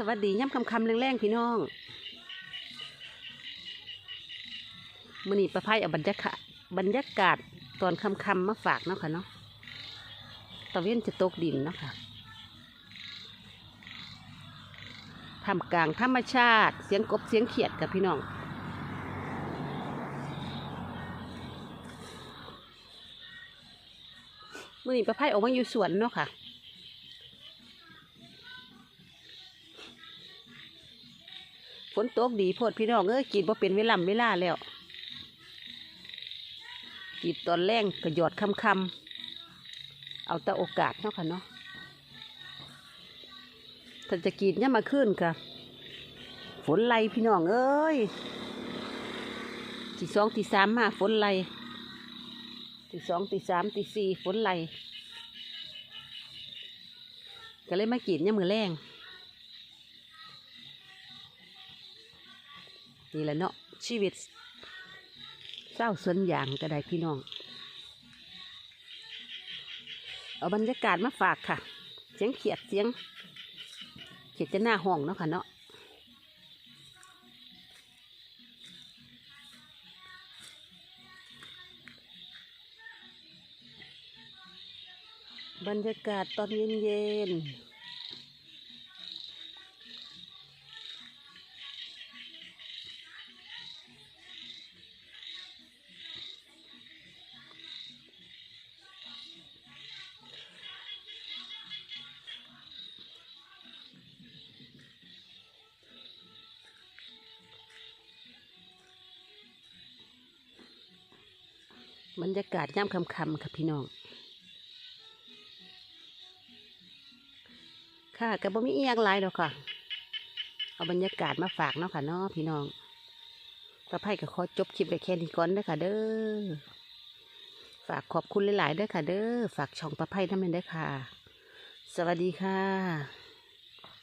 สวัสดีย่ำคำคำแรงๆพี่น้องมื่อนี้ประไพเอาบรรยากาศบรรยากาศตอนคำคำมาฝากเนาะค่ะเนาะตะเวนจะตกดินเนาะค่ะทำกลางธรรมชาติ เสียงกบเสียงเขียดกับพี่น้องมื่อนี้ประไพ่ออกมาอยู่สวนเนาะค่ะ นตกดีโพดพี่น้องเอ้ยกรีดบ่เป็นเวลาเวลาแล้วกรีดตอนแรงก็หยอดคำคำเอาแต่โอกาสเนาะค่ะเนาะถ้าจะกรีดเนี่ยมาขึ้นค่ะฝนไล่พี่น้องเอ้ยตีสองตีสามมาฝนไล่ตีสองตีสามตีสี่ฝนไล่ก็เลยมากรีดเนี่ยมือแรง นี่แหละเนาะชีวิตเศร้าสวนยางก็ได้พี่น้อง เอาบรรยากาศมาฝากค่ะ เสียงเขียดเสียง เขียดจะหน้าห้องเนาะค่ะเนาะบรรยากาศตอนเย็นๆ บรรยากาศย่ำคำคำค่ะพี่น้อง ค่ะกับบ่มีอียงหลายดอกค่ะ เอาบรรยากาศมาฝากเนาะค่ะเนาะพี่น้องประไพ่ก็ขอจบคลิปไว้แค่นี้ก่อนเด้อค่ะ เด้อ ฝากขอบคุณหลายๆเด้อค่ะ เด้อ ฝากช่องประไพ่ทำเป็นเด้อค่ะ สวัสดีค่ะ